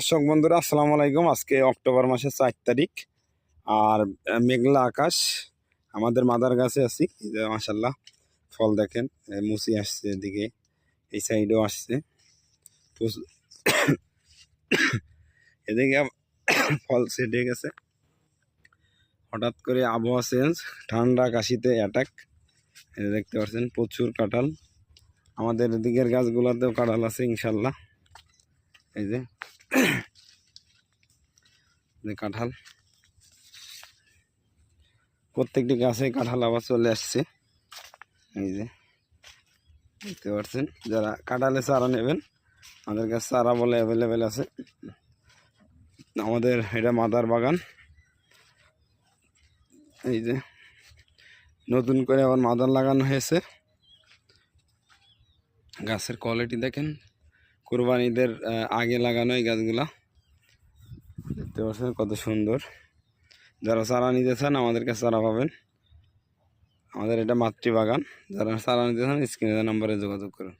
দর্শক বন্ধুরা, আসসালামু আলাইকুম। আজকে অক্টোবর মাসের চার তারিখ, আর মেঘলা আকাশ। আমাদের মাদার গাছে আছি মাসাল্লাহ ফল দেখেন মুসি আসছে এদিকে, এই সাইডেও আসছে। এদিকে ফল সেটে গেছে। হঠাৎ করে আবহাওয়া চেঞ্জ ঠান্ডা কাশিতে অ্যাটাক দেখতে পাচ্ছেন, প্রচুর কাঁঠাল। আমাদের এদিকের গাছগুলোতেও কাঁঠাল আছে ইনশাল্লাহ এই যে কাঁঠাল। প্রত্যেকটি গাছে কাঁঠাল, আবার চলে আসছে। এই যে, দেখতে পাচ্ছেন? যারা কাঁঠালে চারা নেবেন, আমাদের কাছে চারা বলে অ্যাভেলেবেল আছে। আমাদের এটা মাদার বাগান। এই যে, নতুন করে আবার মাদার লাগানো হয়েছে। গাছের কোয়ালিটি দেখেন। কোরবানিদের আগে লাগানো এই গাছগুলা। দেখতে পাচ্ছেন কত সুন্দর। যারা চারা নিতে চান, আমাদেরকে চারা পাবেন। আমাদের এটা মাতৃবাগান। যারা চারা নিতে চান, স্ক্রিনে নাম্বারে যোগাযোগ করুন।